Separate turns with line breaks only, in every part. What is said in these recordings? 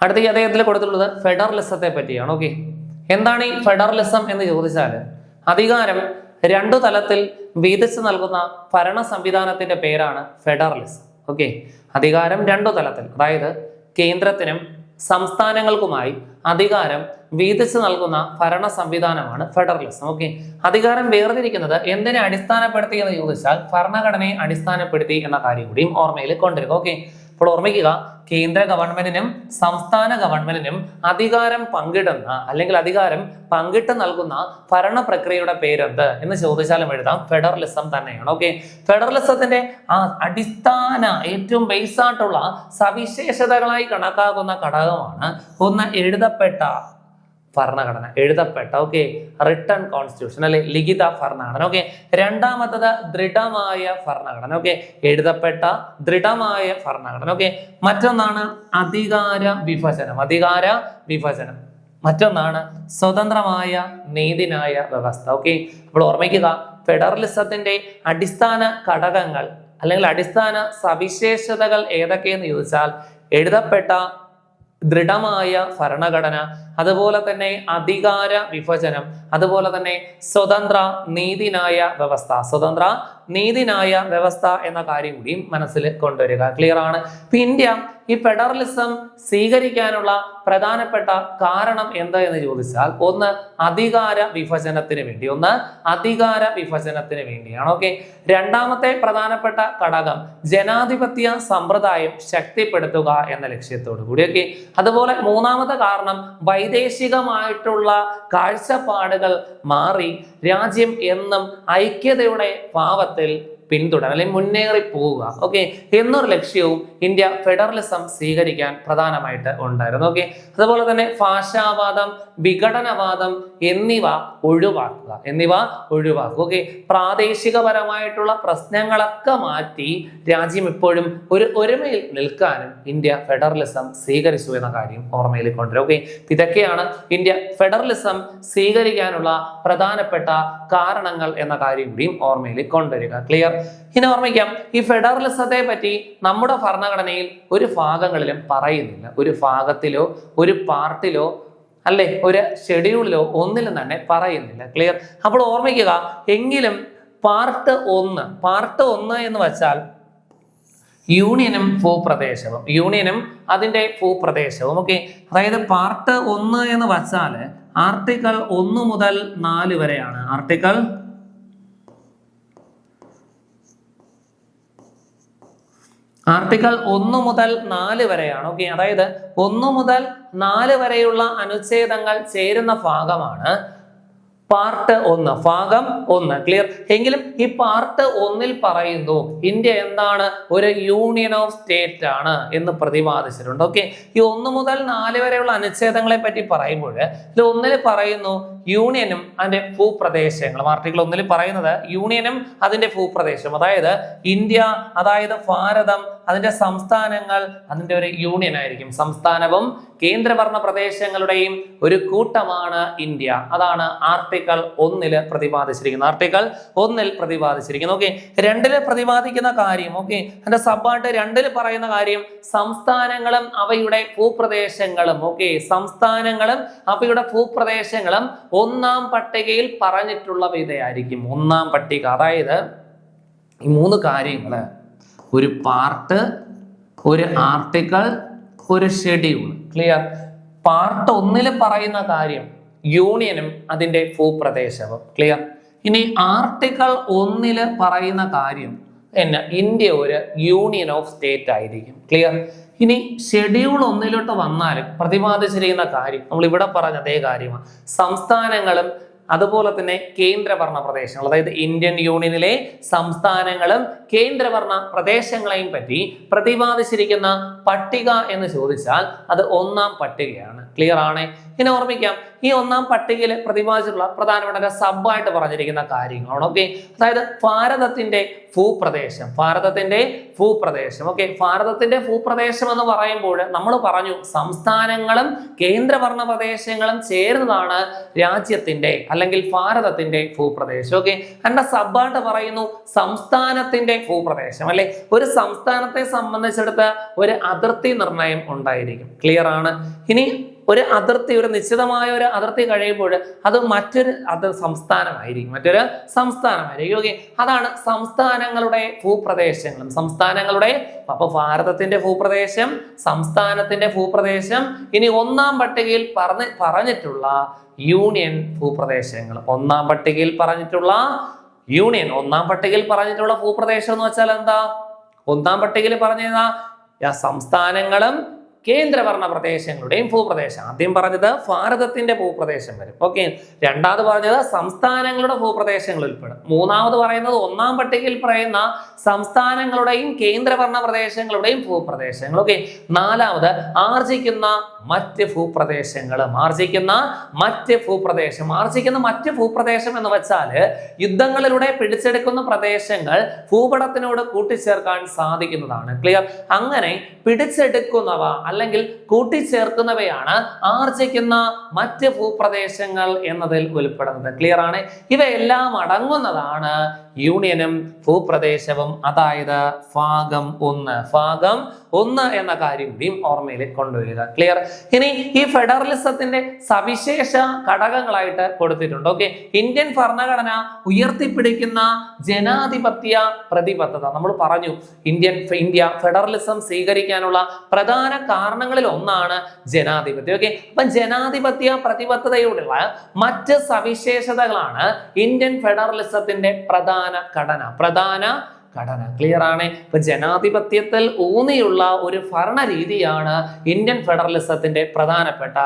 അടുത്ത ഈ അദ്ദേഹത്തിൽ കൊടുത്തിട്ടുള്ളത് ഫെഡറലിസത്തെ പറ്റിയാണ് ഓക്കെ എന്താണ് ഈ ഫെഡറലിസം എന്ന് ചോദിച്ചാൽ അധികാരം രണ്ടു തലത്തിൽ വീതിച്ചു നൽകുന്ന ഭരണ സംവിധാനത്തിന്റെ പേരാണ് ഫെഡറലിസം ഓക്കെ അധികാരം രണ്ടു തലത്തിൽ അതായത് കേന്ദ്രത്തിനും സംസ്ഥാനങ്ങൾക്കുമായി അധികാരം വീതിച്ചു നൽകുന്ന ഭരണ സംവിധാനമാണ് ഫെഡറലിസം ഓക്കെ അധികാരം വേർതിരിക്കുന്നത് എന്തിനെ അടിസ്ഥാനപ്പെടുത്തി എന്ന് ചോദിച്ചാൽ ഭരണഘടനയെ അടിസ്ഥാനപ്പെടുത്തി എന്ന കാര്യം കൂടിയും ഓർമ്മയിൽ കൊണ്ടുവരിക ഓക്കെ അപ്പോൾ ഓർമ്മിക്കുക കേന്ദ്ര ഗവൺമെന്റിനും സംസ്ഥാന ഗവൺമെന്റിനും അധികാരം പങ്കിടുന്ന അല്ലെങ്കിൽ അധികാരം പങ്കിട്ട് നൽകുന്ന ഭരണ പ്രക്രിയയുടെ പേരെന്ത് എന്ന് ചോദിച്ചാലും എഴുതാം. ഫെഡറലിസം തന്നെയാണ്. ഓക്കെ ഫെഡറലിസത്തിന്റെ ആ അടിസ്ഥാന ഏറ്റവും ബേസ് ആയിട്ടുള്ള സവിശേഷതകളായി കണക്കാക്കുന്ന ഘടകമാണ് ഒന്ന് എഴുതപ്പെട്ട ഭരണഘടന. എഴുതപ്പെട്ട ഓക്കെ റിട്ടേൺ കോൺസ്റ്റിറ്റ്യൂഷൻ അല്ലെ ലിഖിത ഭരണഘടന ഓക്കെ രണ്ടാമത്തത് ദൃഢമായ ഭരണഘടന ഓക്കെ എഴുതപ്പെട്ട ദൃഢമായ ഭരണഘടന ഓക്കെ മറ്റൊന്നാണ് അധികാര വിഭജനം അധികാര വിഭജനം. മറ്റൊന്നാണ് സ്വതന്ത്രമായ നീതിന്യായ വ്യവസ്ഥ ഓക്കെ അപ്പോൾ ഓർമ്മിക്കുക ഫെഡറലിസത്തിന്റെ അടിസ്ഥാന ഘടകങ്ങൾ അല്ലെങ്കിൽ അടിസ്ഥാന സവിശേഷതകൾ ഏതൊക്കെയെന്ന് ചോദിച്ചാൽ എഴുതപ്പെട്ട ദൃഢമായ ഭരണഘടന അതുപോലെ തന്നെ അധികാര വിഭജനം അതുപോലെ തന്നെ സ്വതന്ത്ര നീതിനായ വ്യവസ്ഥ. സ്വതന്ത്ര നീതിനായ വ്യവസ്ഥ എന്ന കാര്യം കൂടിയും മനസ്സിൽ കൊണ്ടുവരിക. ക്ലിയർ ആണ്? ഇന്ത്യ ഈ ഫെഡറലിസം സ്വീകരിക്കാനുള്ള പ്രധാനപ്പെട്ട കാരണം എന്താ എന്ന് ചോദിച്ചാൽ ഒന്ന് അധികാര വിഭജനത്തിന് വേണ്ടി ഒന്ന് അധികാര വിഭജനത്തിന് വേണ്ടിയാണ്. ഓക്കെ രണ്ടാമത്തെ പ്രധാനപ്പെട്ട ഘടകം ജനാധിപത്യ സമ്പ്രദായം ശക്തിപ്പെടുത്തുക എന്ന ലക്ഷ്യത്തോടു കൂടി ഓക്കെ അതുപോലെ മൂന്നാമത്തെ കാരണം വൈദേശികമായിട്ടുള്ള കാഴ്ചപ്പാടുകൾ മാറി രാജ്യം എന്നും ഐക്യതയുടെ ഭാവത്തിൽ പിന്തുടരാൻ അല്ലെങ്കിൽ മുന്നേറി പോവുക. ഓക്കെ എന്നൊരു ലക്ഷ്യവും ഇന്ത്യ ഫെഡറലിസം സ്വീകരിക്കാൻ പ്രധാനമായിട്ട് ഉണ്ടായിരുന്നു. ഓക്കെ അതുപോലെ തന്നെ ഭാഷാവാദം വിഘടനവാദം എന്നിവ ഒഴിവാക്കുക. എന്നിവ ഒഴിവാക്കുക. ഓക്കെ പ്രാദേശികപരമായിട്ടുള്ള പ്രശ്നങ്ങളൊക്കെ മാറ്റി രാജ്യം ഇപ്പോഴും ഒരു ഒരുമയിൽ നിൽക്കാനും ഇന്ത്യ ഫെഡറലിസം സ്വീകരിച്ചു എന്ന കാര്യം ഓർമ്മയിൽ കൊണ്ടുവരും. ഓക്കെ ഇതൊക്കെയാണ് ഇന്ത്യ ഫെഡറലിസം സ്വീകരിക്കാനുള്ള പ്രധാനപ്പെട്ട കാരണങ്ങൾ എന്ന കാര്യം കൂടിയും ഓർമ്മയിൽ കൊണ്ടുവരിക. ക്ലിയർ ഇനി ഓർമ്മിക്കാം ഈ ഫെഡറലിസത്തെ പറ്റി നമ്മുടെ ഭരണഘടനയിൽ ഒരു ഭാഗങ്ങളിലും പറയുന്നില്ല. ഒരു ഭാഗത്തിലോ ഒരു പാർട്ടിലോ അല്ലെ ഒരു ഷെഡ്യൂളിലോ ഒന്നിലും തന്നെ പറയുന്നില്ല. ക്ലിയർ അപ്പോൾ ഓർമ്മിക്കുക എങ്കിലും പാർട്ട് ഒന്ന് പാർട്ട് ഒന്ന് എന്ന് വെച്ചാൽ യൂണിയനും ഭൂപ്രദേശവും. യൂണിയനും അതിന്റെ ഭൂപ്രദേശവും ഓക്കെ അതായത് പാർട്ട് ഒന്ന് എന്ന് വച്ചാൽ ആർട്ടിക്കിൾ ഒന്ന് മുതൽ നാല് വരെയാണ്. ആർട്ടിക്കിൾ ആർട്ടിക്കിൾ ഒന്ന് മുതൽ നാല് വരെയാണ് ഓക്കെ അതായത് ഒന്ന് മുതൽ നാല് വരെയുള്ള അനുച്ഛേദങ്ങൾ ചേരുന്ന ഭാഗമാണ്. പാർട്ട് ഒന്ന് ഭാഗം ഒന്ന് ക്ലിയർ എങ്കിലും ഈ പാർട്ട് ഒന്നിൽ പറയുന്നു ഇന്ത്യ എന്താണ് ഒരു യൂണിയൻ ഓഫ് സ്റ്റേറ്റ് ആണ് എന്ന് പ്രതിപാദിച്ചിട്ടുണ്ട്. ഓക്കെ ഈ ഒന്ന് മുതൽ നാല് വരെയുള്ള അനുച്ഛേദങ്ങളെ പറ്റി പറയുമ്പോൾ ഇതിൽ ഒന്നിൽ പറയുന്നു യൂണിയനും അതിന്റെ ഭൂപ്രദേശങ്ങളും. ആർട്ടിക്കിൾ ഒന്നിൽ പറയുന്നത് യൂണിയനും അതിന്റെ ഭൂപ്രദേശം അതായത് ഇന്ത്യ അതായത് ഭാരതം അതിന്റെ സംസ്ഥാനങ്ങൾ അതിന്റെ ഒരു യൂണിയൻ ആയിരിക്കും. സംസ്ഥാനവും കേന്ദ്രഭരണ പ്രദേശങ്ങളുടെയും ഒരു കൂട്ടമാണ് ഇന്ത്യ. അതാണ് ആർട്ടിക്കിൾ ഒന്നിൽ പ്രതിപാദിച്ചിരിക്കുന്നത്. ആർട്ടിക്കിൾ ഒന്നിൽ പ്രതിപാദിച്ചിരിക്കുന്നത് ഓക്കെ രണ്ടിൽ പ്രതിപാദിക്കുന്ന കാര്യം ഓക്കെ അതിന്റെ സബ്ബായിട്ട് രണ്ടിൽ പറയുന്ന കാര്യം സംസ്ഥാനങ്ങളും അവയുടെ ഭൂപ്രദേശങ്ങളും ഓക്കെ സംസ്ഥാനങ്ങളും അവയുടെ ഭൂപ്രദേശങ്ങളും ഒന്നാം പട്ടികയിൽ പറഞ്ഞിട്ടുള്ള വിധയായിരിക്കും. ഒന്നാം പട്ടിക. അതായത് ഈ മൂന്ന് കാര്യങ്ങൾ ഒരു പാർട്ട് ഒരു ആർട്ടിക്കിൾ ഒരു ഷെഡ്യൂൾ. ക്ലിയർ പാർട്ട് ഒന്നിൽ പറയുന്ന കാര്യം യൂണിയനും അതിന്റെ ഭൂപ്രദേശവും. ക്ലിയർ ഇനി ആർട്ടിക്കിൾ ഒന്നിൽ പറയുന്ന കാര്യം എന്നാ ഇന്ത്യ ഒരു യൂണിയൻ ഓഫ് സ്റ്റേറ്റ് ആയിരിക്കും. ക്ലിയർ ഇനി ഷെഡ്യൂൾ ഒന്നിലോട്ട് വന്നാലും പ്രതിപാദിച്ചിരിക്കുന്ന കാര്യം നമ്മൾ ഇവിടെ പറഞ്ഞ അതേ കാര്യമാണ്. സംസ്ഥാനങ്ങളും അതുപോലെ തന്നെ കേന്ദ്രഭരണ പ്രദേശങ്ങൾ അതായത് ഇന്ത്യൻ യൂണിയനിലെ സംസ്ഥാനങ്ങളും കേന്ദ്രഭരണ പ്രദേശങ്ങളെയും പറ്റി പ്രതിപാദിച്ചിരിക്കുന്ന പട്ടിക എന്ന് ചോദിച്ചാൽ അത് ഒന്നാം പട്ടികയാണ്. ക്ലിയർ ആണ്? ഇനി ഓർമ്മിക്കാം ഈ ഒന്നാം പട്ടികയിൽ പ്രതിപാദിച്ചിട്ടുള്ള പ്രധാനപ്പെട്ട സബായിട്ട് പറഞ്ഞിരിക്കുന്ന കാര്യങ്ങളാണ് ഓക്കെ അതായത് ഭാരതത്തിന്റെ ഭൂപ്രദേശം ഭാരതത്തിന്റെ ഭൂപ്രദേശം ഓക്കെ ഭാരതത്തിന്റെ ഭൂപ്രദേശം എന്ന് പറയുമ്പോൾ നമ്മൾ പറഞ്ഞു സംസ്ഥാനങ്ങളും കേന്ദ്രഭരണ പ്രദേശങ്ങളും ചേർന്നതാണ് രാജ്യത്തിന്റെ അല്ലെങ്കിൽ ഭാരതത്തിന്റെ ഭൂപ്രദേശം ഓക്കെ അതിന്റെ സബായിട്ട് പറയുന്നു സംസ്ഥാനത്തിന്റെ ഭൂപ്രദേശം അല്ലെ? ഒരു സംസ്ഥാനത്തെ സംബന്ധിച്ചിടത്ത് ഒരു അതിർത്തി നിർണയം ഉണ്ടായിരിക്കും ക്ലിയർ ആണ്? ഇനി ഒരു അതിർത്തി ഒരു നിശ്ചിതമായ ഒരു അതിർത്തി കഴിയുമ്പോൾ അത് മറ്റൊരു അത് സംസ്ഥാനമായിരിക്കും. മറ്റൊരു സംസ്ഥാനമായിരിക്കും. ഓക്കെ അതാണ് സംസ്ഥാനങ്ങളുടെ ഭൂപ്രദേശങ്ങളും. സംസ്ഥാനങ്ങളുടെ അപ്പൊ ഭാരതത്തിന്റെ ഭൂപ്രദേശം സംസ്ഥാനത്തിന്റെ ഭൂപ്രദേശം ഇനി ഒന്നാം പട്ടികയിൽ പറഞ്ഞ് പറഞ്ഞിട്ടുള്ള യൂണിയൻ ഭൂപ്രദേശങ്ങൾ. ഒന്നാം പട്ടികയിൽ പറഞ്ഞിട്ടുള്ള യൂണിയൻ ഒന്നാം പട്ടികയിൽ പറഞ്ഞിട്ടുള്ള ഭൂപ്രദേശം എന്ന് വെച്ചാൽ എന്താ? ഒന്നാം പട്ടികയിൽ പറഞ്ഞതാ സംസ്ഥാനങ്ങളും കേന്ദ്രഭരണ പ്രദേശങ്ങളുടെയും ഭൂപ്രദേശം. ആദ്യം പറഞ്ഞത് ഭാരതത്തിന്റെ ഭൂപ്രദേശം വരും. ഓക്കെ രണ്ടാമത് പറഞ്ഞത് സംസ്ഥാനങ്ങളുടെ ഭൂപ്രദേശങ്ങൾ ഉൾപ്പെടും. മൂന്നാമത് പറയുന്നത് ഒന്നാം പട്ടികയിൽ പറയുന്ന സംസ്ഥാനങ്ങളുടെയും കേന്ദ്രഭരണ പ്രദേശങ്ങളുടെയും ഭൂപ്രദേശങ്ങൾ. ഓക്കെ നാലാമത് ആർജിക്കുന്ന മറ്റ് ഭൂപ്രദേശങ്ങളും ആർജിക്കുന്ന മറ്റ് ഭൂപ്രദേശം. ആർജിക്കുന്ന മറ്റ് ഭൂപ്രദേശം എന്ന് വെച്ചാൽ യുദ്ധങ്ങളിലൂടെ പിടിച്ചെടുക്കുന്ന പ്രദേശങ്ങൾ ഭൂപടത്തിനോട് കൂട്ടിച്ചേർക്കാൻ സാധിക്കുന്നതാണ്. ക്ലിയർ അങ്ങനെ പിടിച്ചെടുക്കുന്നവ അല്ലെങ്കിൽ കൂട്ടിച്ചേർക്കുന്നവയാണ് ആർജിക്കുന്ന മറ്റ് ഭൂപ്രദേശങ്ങൾ എന്നതിൽ ഉൾപ്പെടുന്നത്. ക്ലിയർ ആണ്? ഇവയെല്ലാം അടങ്ങുന്നതാണ് യൂണിയനും ഭൂപ്രദേശവും അതായത് ഭാഗം ഒന്ന്. ഭാഗം ഒന്ന് എന്ന കാര്യം കൂടിയും ഓർമ്മയിൽ കൊണ്ടുവരിക. ക്ലിയർ ഇനി ഈ ഫെഡറലിസത്തിന്റെ സവിശേഷ ഘടകങ്ങളായിട്ട് കൊടുത്തിട്ടുണ്ട്. ഓക്കെ ഇന്ത്യൻ ഭരണഘടന ഉയർത്തിപ്പിടിക്കുന്ന ജനാധിപത്യ പ്രതിബദ്ധത. നമ്മൾ പറഞ്ഞു ഇന്ത്യൻ ഇന്ത്യ ഫെഡറലിസം സ്വീകരിക്കാനുള്ള പ്രധാന കാരണങ്ങളിൽ ഒന്നാണ് ജനാധിപത്യം. ഓക്കെ അപ്പൊ ജനാധിപത്യ പ്രതിബദ്ധതയോടുള്ള മറ്റ് സവിശേഷതകളാണ് ഇന്ത്യൻ ഫെഡറലിസത്തിന്റെ പ്രധാന ഘടന. പ്രധാന ഘടന. ക്ലിയർ ആണ്? ഇപ്പൊ ജനാധിപത്യത്തിൽ ഊന്നിയുള്ള ഒരു ഭരണ രീതിയാണ് ഇന്ത്യൻ ഫെഡറലിസത്തിന്റെ പ്രധാനപ്പെട്ട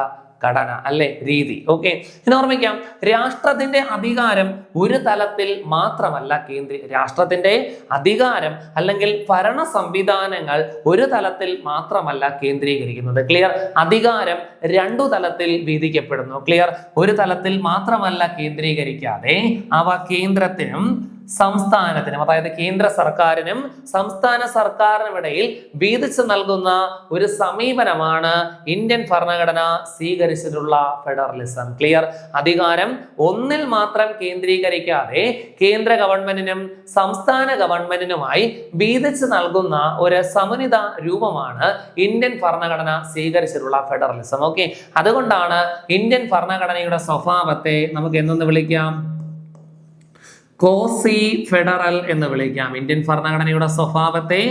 ഘടന അല്ലെ? രീതി. ഓക്കെ ഇനി ഓർമ്മിക്കാം രാഷ്ട്രത്തിന്റെ അധികാരം ഒരു തലത്തിൽ മാത്രമല്ല കേന്ദ്രീ രാഷ്ട്രത്തിന്റെ അധികാരം അല്ലെങ്കിൽ ഭരണ സംവിധാനങ്ങൾ ഒരു തലത്തിൽ മാത്രമല്ല കേന്ദ്രീകരിക്കുന്നത്. ക്ലിയർ അധികാരം രണ്ടു തലത്തിൽ വീതിക്കപ്പെടുന്നു. ക്ലിയർ ഒരു തലത്തിൽ മാത്രമല്ല കേന്ദ്രീകരിക്കാതെ അവ കേന്ദ്രത്തിനും സംസ്ഥാനത്തിനും അതായത് കേന്ദ്ര സർക്കാരിനും സംസ്ഥാന സർക്കാരിനും ഇടയിൽ വീതിച്ചു നൽകുന്ന ഒരു സമീപനമാണ് ഇന്ത്യൻ ഭരണഘടന സ്വീകരിച്ചിട്ടുള്ള ഫെഡറലിസം. ക്ലിയർ അധികാരം ഒന്നിൽ മാത്രം കേന്ദ്രീകരിക്കാതെ കേന്ദ്ര ഗവൺമെന്റിനും സംസ്ഥാന ഗവൺമെന്റിനുമായി വീതിച്ചു നൽകുന്ന ഒരു സമന്വിത രൂപമാണ് ഇന്ത്യൻ ഭരണഘടന സ്വീകരിച്ചിട്ടുള്ള ഫെഡറലിസം. ഓക്കെ അതുകൊണ്ടാണ് ഇന്ത്യൻ ഭരണഘടനയുടെ സ്വഭാവത്തെ നമുക്ക് എന്തെന്ന് വിളിക്കാം? കോസി ഫെഡറൽ എന്ന് വിളിക്കാം. ഇന്ത്യൻ ഭരണഘടനയുടെ സ്വഭാവത്തെ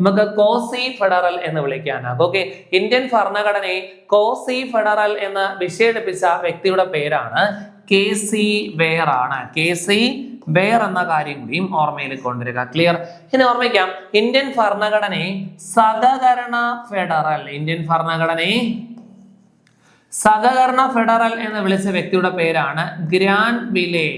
നമുക്ക് കോസി ഫെഡറൽ എന്ന് വിളിക്കാനാകും. ഓക്കെ ഇന്ത്യൻ ഭരണഘടനയെ കോസി ഫെഡറൽ എന്ന് വിശേഷിപ്പിച്ച വ്യക്തിയുടെ പേരാണ് കെ സി വേർ ആണ് കെ സി വേർ എന്ന കാര്യം കൂടിയും ഓർമ്മയിൽ കൊണ്ടുവരിക. ക്ലിയർ ഇനി ഓർമ്മിക്കാം. ഇന്ത്യൻ ഭരണഘടനയെ സഹകരണ ഫെഡറൽ. ഇന്ത്യൻ ഭരണഘടനയെ സഹകരണ ഫെഡറൽ എന്ന് വിളിച്ച വ്യക്തിയുടെ പേരാണ് ഗ്രാൻ വിലേ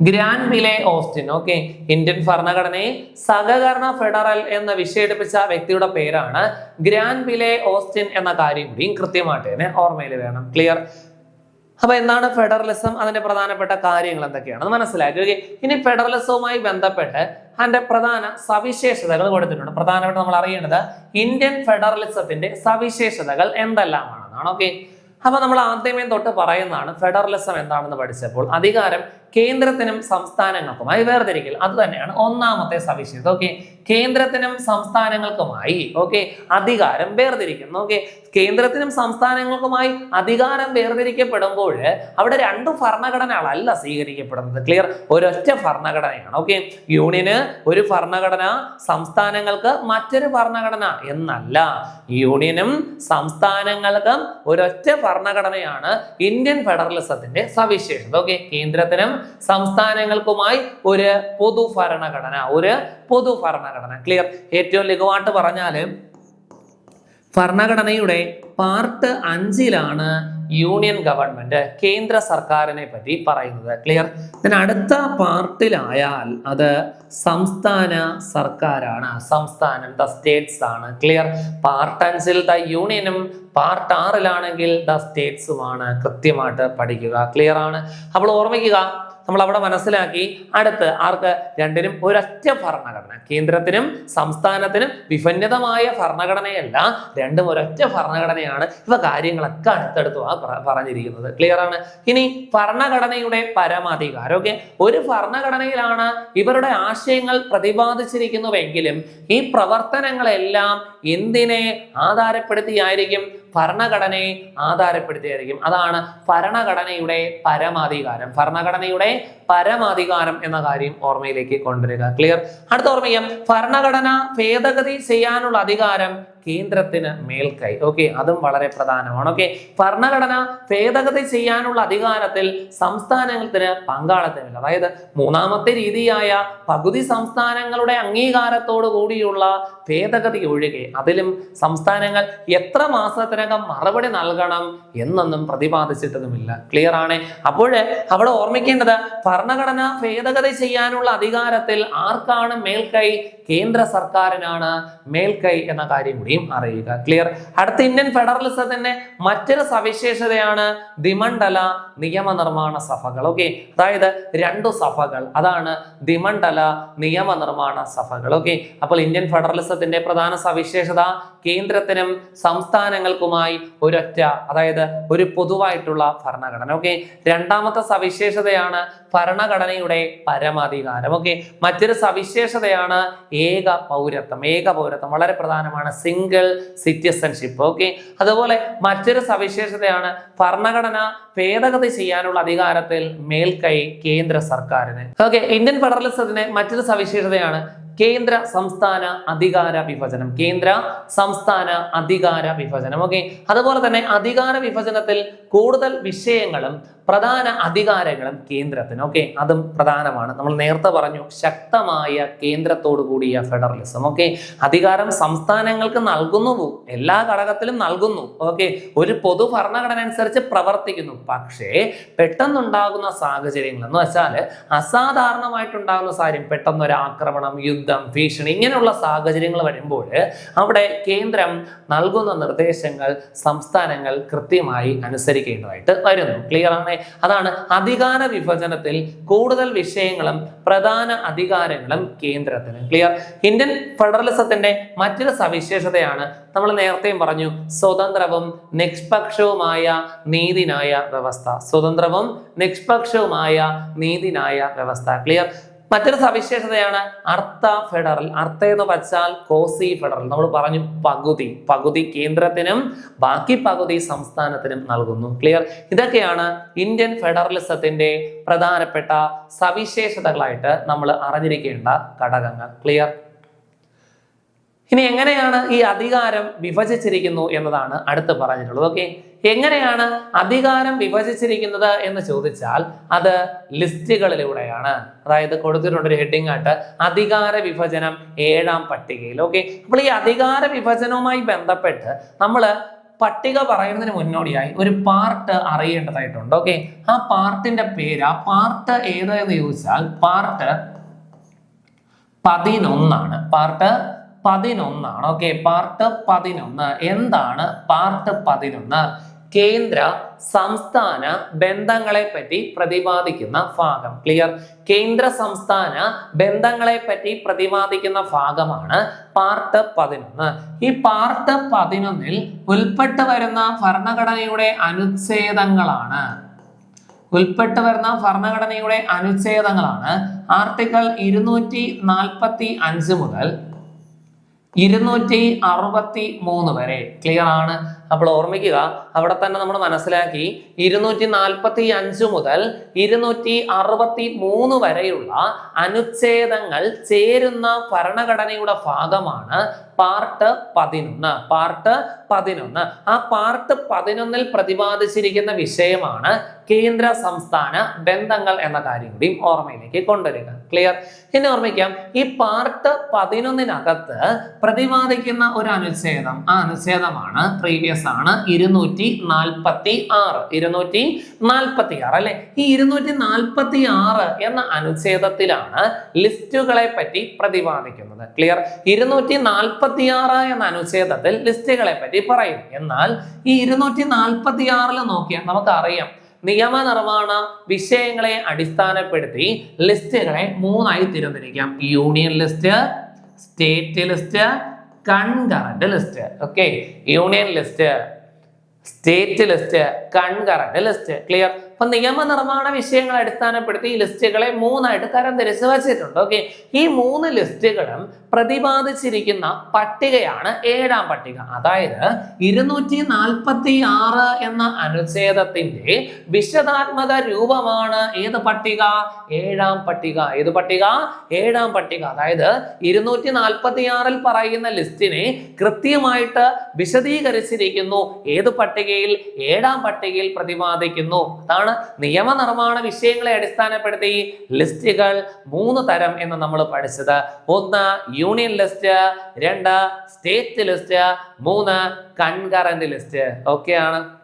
ഗ്രാൻ വിലെ ഓസ്റ്റിൻ ഓക്കെ ഇന്ത്യൻ ഭരണഘടനയെ സഹകരണ ഫെഡറൽ എന്ന് വിശേഷിപ്പിച്ച വ്യക്തിയുടെ പേരാണ് ഗ്രാൻഡ് വിലെ ഓസ്റ്റിൻ എന്ന കാര്യം കൂടിയും കൃത്യമായിട്ട് തന്നെ ഓർമ്മയിൽ വേണം. ക്ലിയർ അപ്പൊ എന്താണ് ഫെഡറലിസം അതിന്റെ പ്രധാനപ്പെട്ട കാര്യങ്ങൾ എന്തൊക്കെയാണെന്ന് മനസ്സിലാക്കി. ഓക്കെ ഇനി ഫെഡറലിസവുമായി ബന്ധപ്പെട്ട് അതിന്റെ പ്രധാന സവിശേഷതകൾ കൊടുത്തിട്ടുണ്ട്. പ്രധാനപ്പെട്ട നമ്മൾ അറിയേണ്ടത് ഇന്ത്യൻ ഫെഡറലിസത്തിന്റെ സവിശേഷതകൾ എന്തെല്ലാമാണെന്നാണ്. ഓക്കെ അപ്പൊ നമ്മൾ ആദ്യമേ തൊട്ട് പറയുന്നതാണ് ഫെഡറലിസം എന്താണെന്ന് പഠിച്ചപ്പോൾ അധികാരം കേന്ദ്രത്തിനും സംസ്ഥാനങ്ങൾക്കുമായി വേർതിരിക്കൽ. അത് തന്നെയാണ് ഒന്നാമത്തെ സവിശേഷത. ഓക്കെ കേന്ദ്രത്തിനും സംസ്ഥാനങ്ങൾക്കുമായി ഓക്കെ അധികാരം വേർതിരിക്കുന്നു ഓക്കെ കേന്ദ്രത്തിനും സംസ്ഥാനങ്ങൾക്കുമായി അധികാരം വേർതിരിക്കപ്പെടുമ്പോൾ അവിടെ രണ്ട് ഭരണഘടനകളല്ല സ്വീകരിക്കപ്പെടുന്നത്. ക്ലിയർ ഒരൊറ്റ ഭരണഘടനയാണ് ഓക്കെ യൂണിയന് ഒരു ഭരണഘടന സംസ്ഥാനങ്ങൾക്ക് മറ്റൊരു ഭരണഘടന എന്നല്ല. യൂണിയനും സംസ്ഥാനങ്ങൾക്കും ഒരൊറ്റ ഭരണഘടനയാണ് ഇന്ത്യൻ ഫെഡറലിസത്തിന്റെ സവിശേഷത ഓക്കെ കേന്ദ്രത്തിനും സംസ്ഥാനങ്ങൾക്കുമായി ഒരു പൊതു ഭരണഘടന ഒരു പൊതു ഭരണഘടന ക്ലിയർ ഏറ്റവും ലഘുവായിട്ട് പറഞ്ഞാൽ ഭരണഘടനയുടെ പാർട്ട് അഞ്ചിലാണ് യൂണിയൻ ഗവൺമെന്റ് കേന്ദ്ര സർക്കാരിനെ പറ്റി പറയുന്നത്. ക്ലിയർ പിന്നെ അടുത്ത പാർട്ടിലായാൽ അത് സംസ്ഥാന സർക്കാരാണ്. സംസ്ഥാനം ദ സ്റ്റേറ്റ്സ് ആണ്. ക്ലിയർ പാർട്ട് അഞ്ചിൽ ദ യൂണിയനും പാർട്ട് ആറിലാണെങ്കിൽ ദ സ്റ്റേറ്റ്സുമാണ് കൃത്യമായിട്ട് പഠിക്കുക. ക്ലിയർ ആണ്? അപ്പോൾ ഓർമ്മിക്കുക നമ്മൾ അവിടെ മനസ്സിലാക്കി അടുത്ത് ആർക്ക്? രണ്ടിനും ഒരൊറ്റ ഭരണഘടന. കേന്ദ്രത്തിനും സംസ്ഥാനത്തിനും വിഭിന്നതമായ ഭരണഘടനയല്ല രണ്ടും ഒരൊറ്റ ഭരണഘടനയാണ്. ഇവ കാര്യങ്ങളൊക്കെ അടുത്തടുത്ത് പറഞ്ഞിരിക്കുന്നത്. ക്ലിയർ ആണ്? ഇനി ഭരണഘടനയുടെ പരമാധികാരം ഓക്കെ ഒരു ഭരണഘടനയിലാണ് ഇവരുടെ ആശയങ്ങൾ പ്രതിപാദിച്ചിരിക്കുന്നുവെങ്കിലും ഈ പ്രവർത്തനങ്ങളെല്ലാം എന്തിനെ ആധാരപ്പെടുത്തിയായിരിക്കും? ഭരണഘടനയെ ആധാരപ്പെടുത്തിയായിരിക്കും അതാണ് ഭരണഘടനയുടെ പരമാധികാരം. ഭരണഘടനയുടെ പരമാധികാരം എന്ന കാര്യം ഓർമ്മയിലേക്ക് കൊണ്ടുവരിക. ക്ലിയർ അടുത്ത ഓർമ്മിക്കാം ഭരണഘടന ഭേദഗതി ചെയ്യാനുള്ള അധികാരം കേന്ദ്രത്തിന് മേൽക്കൈ. ഓക്കെ അതും വളരെ പ്രധാനമാണ്. ഓക്കെ ഭരണഘടന ഭേദഗതി ചെയ്യാനുള്ള അധികാരത്തിൽ സംസ്ഥാനത്തിന് പങ്കാളിത്തമില്ല. അതായത് മൂന്നാമത്തെ രീതിയായ പകുതി സംസ്ഥാനങ്ങളുടെ അംഗീകാരത്തോടു കൂടിയുള്ള ഭേദഗതി ഒഴികെ അതിലും സംസ്ഥാനങ്ങൾ എത്ര മാസത്തിനകം മറുപടി നൽകണം എന്നൊന്നും പ്രതിപാദിച്ചിട്ടതുമില്ല. ക്ലിയർ ആണ്? അപ്പോൾ അവിടെ ഓർമ്മിക്കേണ്ടത് ഭരണഘടന ഭേദഗതി ചെയ്യാനുള്ള അധികാരത്തിൽ ആർക്കാണ് മേൽക്കൈ? കേന്ദ്ര സർക്കാരിനാണ് മേൽക്കൈ എന്ന കാര്യം കൂടിയും അറിയുക. ക്ലിയർ അടുത്ത ഇന്ത്യൻ ഫെഡറലിസത്തിന്റെ മറ്റൊരു സവിശേഷതയാണ് ദിമണ്ഡല നിയമനിർമ്മാണ സഭകൾ. ഓക്കെ അതായത് രണ്ടു സഭകൾ. അതാണ് ദിമണ്ഡല നിയമനിർമ്മാണ സഭകൾ. ഓക്കെ അപ്പോൾ ഇന്ത്യൻ ഫെഡറലിസത്തിന്റെ പ്രധാന സവിശേഷത കേന്ദ്രത്തിനും സംസ്ഥാനങ്ങൾക്കുമായി ഒരൊറ്റ അതായത് ഒരു പൊതുവായിട്ടുള്ള ഭരണഘടന. ഓക്കെ രണ്ടാമത്തെ സവിശേഷതയാണ് ഭരണഘടനയുടെ പരമാധികാരം. ഓക്കെ മറ്റൊരു സവിശേഷതയാണ് ഏക പൗരത്വം ഏക പൗരത്വം. വളരെ പ്രധാനമാണ് സിംഗിൾ സിറ്റിസൺഷിപ്പ് ഓക്കെ അതുപോലെ മറ്റൊരു സവിശേഷതയാണ് ഭരണഘടന ഭേദഗതി ചെയ്യാനുള്ള അധികാരത്തിൽ മേൽക്കൈ കേന്ദ്ര സർക്കാരിന്. ഓക്കെ ഇന്ത്യൻ ഫെഡറലിസത്തിന് മറ്റൊരു സവിശേഷതയാണ് കേന്ദ്ര സംസ്ഥാന അധികാര വിഭജനം. കേന്ദ്ര സംസ്ഥാന അധികാര വിഭജനം. ഓക്കെ അതുപോലെ തന്നെ അധികാര വിഭജനത്തിൽ കൂടുതൽ വിഷയങ്ങളും പ്രധാന അധികാരങ്ങളും കേന്ദ്രത്തിന്. ഓക്കെ അതും പ്രധാനമാണ്. നമ്മൾ നേരത്തെ പറഞ്ഞു ശക്തമായ കേന്ദ്രത്തോടു കൂടിയ ഫെഡറലിസം ഓക്കെ അധികാരം സംസ്ഥാനങ്ങൾക്ക് നൽകുന്നു. എല്ലാ ഘടകത്തിലും നൽകുന്നു. ഓക്കെ ഒരു പൊതു ഭരണഘടന അനുസരിച്ച് പ്രവർത്തിക്കുന്നു. പക്ഷേ പെട്ടെന്നുണ്ടാകുന്ന സാഹചര്യങ്ങൾ എന്ന് വെച്ചാൽ അസാധാരണമായിട്ടുണ്ടാകുന്ന സാഹചര്യം. പെട്ടെന്നൊരു ആക്രമണം യുദ്ധം ഭീഷണി ഇങ്ങനെയുള്ള സാഹചര്യങ്ങൾ വരുമ്പോൾ അവിടെ കേന്ദ്രം നൽകുന്ന നിർദ്ദേശങ്ങൾ സംസ്ഥാനങ്ങൾ കൃത്യമായി അനുസരിക്കേണ്ടതായിട്ട് വരുന്നു. ക്ലിയർ ആണ്? അതാണ് അധികാര വിഭജനത്തിൽ കൂടുതൽ വിഷയങ്ങളും പ്രധാന അധികാരങ്ങളും കേന്ദ്രത്തിന്. ക്ലിയർ ഇന്ത്യൻ ഫെഡറലിസത്തിന്റെ മറ്റൊരു സവിശേഷതയാണ് നമ്മൾ നേരത്തെയും പറഞ്ഞു സ്വതന്ത്രവും നിഷ്പക്ഷവുമായ നീതിനായ വ്യവസ്ഥ. സ്വതന്ത്രവും നിഷ്പക്ഷവുമായ നീതിനായ വ്യവസ്ഥ. ക്ലിയർ മറ്റൊരു സവിശേഷതയാണ് അർത്ഥ ഫെഡറൽ. അർത്ഥ എന്ന് വച്ചാൽ കോസി ഫെഡറൽ. നമ്മൾ പറഞ്ഞു പകുതി. പകുതി കേന്ദ്രത്തിനും ബാക്കി പകുതി സംസ്ഥാനത്തിനും നൽകുന്നു. ക്ലിയർ ഇതൊക്കെയാണ് ഇന്ത്യൻ ഫെഡറലിസത്തിന്റെ പ്രധാനപ്പെട്ട സവിശേഷതകളായിട്ട് നമ്മൾ അറിഞ്ഞിരിക്കേണ്ട ഘടകങ്ങൾ. ക്ലിയർ ഇനി എങ്ങനെയാണ് ഈ അധികാരം വിഭജിച്ചിരിക്കുന്നു എന്നതാണ് അടുത്ത് പറഞ്ഞിട്ടുള്ളത്. ഓക്കെ എങ്ങനെയാണ് അധികാരം വിഭജിച്ചിരിക്കുന്നത് എന്ന് ചോദിച്ചാൽ അത് ലിസ്റ്റുകളിലൂടെയാണ്. അതായത് കൊടുത്തിട്ടുണ്ട് ഒരു ഹെഡിങ് ആയിട്ട് അധികാര വിഭജനം ഏഴാം പട്ടികയിൽ. ഓക്കെ അപ്പോൾ ഈ അധികാര വിഭജനവുമായി ബന്ധപ്പെട്ട് നമ്മൾ പട്ടിക പറയുന്നതിന് മുന്നോടിയായി ഒരു പാർട്ട് അറിയേണ്ടതായിട്ടുണ്ട്. ഓക്കെ ആ പാർട്ടിന്റെ പേര് ആ പാർട്ട് ഏതാ എന്ന് ചോദിച്ചാൽ പാർട്ട് പതിനൊന്നാണ്. പാർട്ട് പതിനൊന്നാണ്. ഓക്കെ പാർട്ട് പതിനൊന്ന്. എന്താണ് പാർട്ട് പതിനൊന്ന്? കേന്ദ്ര സംസ്ഥാന ബന്ധങ്ങളെ പറ്റി പ്രതിപാദിക്കുന്ന ഭാഗം. ക്ലിയർ കേന്ദ്ര സംസ്ഥാന ബന്ധങ്ങളെ പറ്റി പ്രതിപാദിക്കുന്ന ഭാഗമാണ് പാർട്ട് പതിനൊന്ന്. ഈ പാർട്ട് പതിനൊന്നിൽ ഉൾപ്പെട്ടു വരുന്ന ഭരണഘടനയുടെ അനുച്ഛേദങ്ങളാണ്. ഉൾപ്പെട്ടു വരുന്ന ഭരണഘടനയുടെ അനുച്ഛേദങ്ങളാണ്. ആർട്ടിക്കിൾ ഇരുന്നൂറ്റി നാൽപ്പത്തി അഞ്ച് മുതൽ ഇരുന്നൂറ്റി അറുപത്തി മൂന്ന് വരെ. ക്ലിയർ ആണ്? അപ്പോൾ ഓർമ്മിക്കുക അവിടെ തന്നെ നമ്മൾ മനസ്സിലാക്കി ഇരുന്നൂറ്റി നാൽപ്പത്തി അഞ്ച് മുതൽ ഇരുന്നൂറ്റി അറുപത്തി മൂന്ന് വരെയുള്ള അനുച്ഛേദങ്ങൾ ചേരുന്ന ഭരണഘടനയുടെ ഭാഗമാണ് പാർട്ട് പതിനൊന്ന്. പാർട്ട് പതിനൊന്ന്. ആ പാർട്ട് പതിനൊന്നിൽ പ്രതിപാദിച്ചിരിക്കുന്ന വിഷയമാണ് കേന്ദ്ര സംസ്ഥാന ബന്ധങ്ങൾ എന്ന കാര്യം കൂടി ഓർമ്മയിലേക്ക് കൊണ്ടുവരിക. ക്ലിയർ ഇനി ഓർമ്മിക്കാം ഈ പാർട്ട് പതിനൊന്നിനകത്ത് പ്രതിപാദിക്കുന്ന ഒരു അനുച്ഛേദം ആ അനുച്ഛേദമാണ് പ്രീവിയസ് പ്രീവിയസ് ആണ് ഇരുന്നൂറ്റി നാൽപ്പത്തി ആറ് ഇരുന്നൂറ്റി നാൽപ്പത്തി ആറ് അല്ലെ? ഈ ഇരുന്നൂറ്റി നാൽപ്പത്തി ആറ് എന്ന അനുച്ഛേദത്തിലാണ് ലിസ്റ്റുകളെ പറ്റി പ്രതിപാദിക്കുന്നത്. ക്ലിയർ ഇരുന്നൂറ്റി നാൽപ്പത്തി ആറ് എന്ന അനുച്ഛേദത്തിൽ ലിസ്റ്റുകളെ പറ്റി പറയും. എന്നാൽ ഈ ഇരുന്നൂറ്റി നാൽപ്പത്തി ആറിൽ നോക്കിയാൽ നമുക്കറിയാം. നിയമനിർമ്മാണ വിഷയങ്ങളെ അടിസ്ഥാനപ്പെടുത്തി ലിസ്റ്റുകളെ മൂന്നായി തിരിച്ചിരിക്കാം union list state list concurrent list okay union list state list concurrent list clear അപ്പൊ നിയമനിർമ്മാണ വിഷയങ്ങൾ അടിസ്ഥാനപ്പെടുത്തി ഈ ലിസ്റ്റുകളെ മൂന്നായിട്ട് തരംതിരിച്ച് വച്ചിട്ടുണ്ട്. ഓക്കെ ഈ മൂന്ന് ലിസ്റ്റുകളും പ്രതിപാദിച്ചിരിക്കുന്ന പട്ടികയാണ് ഏഴാം പട്ടിക. അതായത് ഇരുന്നൂറ്റി നാൽപ്പത്തി ആറ് എന്ന അനുച്ഛേദത്തിന്റെ വിശദാത്മക രൂപമാണ് ഏത് പട്ടിക? ഏഴാം പട്ടിക. ഏത് പട്ടിക? ഏഴാം പട്ടിക. അതായത് ഇരുന്നൂറ്റി നാൽപ്പത്തി ആറിൽ പറയുന്ന ലിസ്റ്റിനെ കൃത്യമായിട്ട് വിശദീകരിച്ചിരിക്കുന്നു. ഏത് പട്ടികയിൽ? ഏഴാം പട്ടികയിൽ പ്രതിപാദിക്കുന്നു. അതാണ് നിയമനിർമ്മാണ വിഷയങ്ങളെ അടിസ്ഥാനപ്പെടുത്തി ലിസ്റ്റുകൾ മൂന്ന് തരം എന്ന് നമ്മൾ പഠിച്ചത്. ഒന്ന് യൂണിയൻ ലിസ്റ്റ് രണ്ട് സ്റ്റേറ്റ് ലിസ്റ്റ് മൂന്ന് കൺകറന്റ് ലിസ്റ്റ്. ഓക്കെയാണ്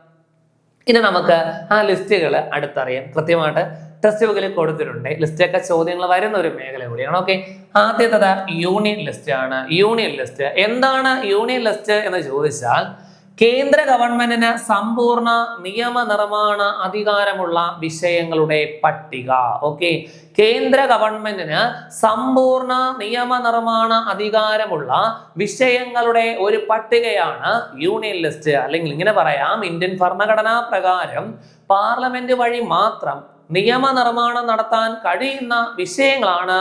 ഇനി നമുക്ക് ആ ലിസ്റ്റുകൾ അടുത്തറിയാം. കൃത്യമായിട്ട് ടെസ്റ്റ് ബുക്കിൽ കൊടുത്തിട്ടുണ്ട്. ലിസ്റ്റൊക്കെ ചോദ്യങ്ങൾ വരുന്ന ഒരു മേഖല കൂടിയാണ്. ഓക്കെ. ആദ്യത്തത് യൂണിയൻ ലിസ്റ്റ് ആണ്. Union list. എന്താണ് യൂണിയൻ ലിസ്റ്റ് എന്ന് ചോദിച്ചാൽ കേന്ദ്ര ഗവൺമെന്റിന് സമ്പൂർണ നിയമനിർമ്മാണ അധികാരമുള്ള വിഷയങ്ങളുടെ പട്ടിക. ഓക്കെ. കേന്ദ്ര ഗവൺമെന്റിന് സമ്പൂർണ നിയമനിർമ്മാണ അധികാരമുള്ള വിഷയങ്ങളുടെ ഒരു പട്ടികയാണ് യൂണിയൻ ലിസ്റ്റ്. അല്ലെങ്കിൽ ഇങ്ങനെ പറയാം ഇന്ത്യൻ ഭരണഘടനാ പ്രകാരം പാർലമെന്റ് വഴി മാത്രം നിയമനിർമ്മാണം നടത്താൻ കഴിയുന്ന വിഷയങ്ങളാണ്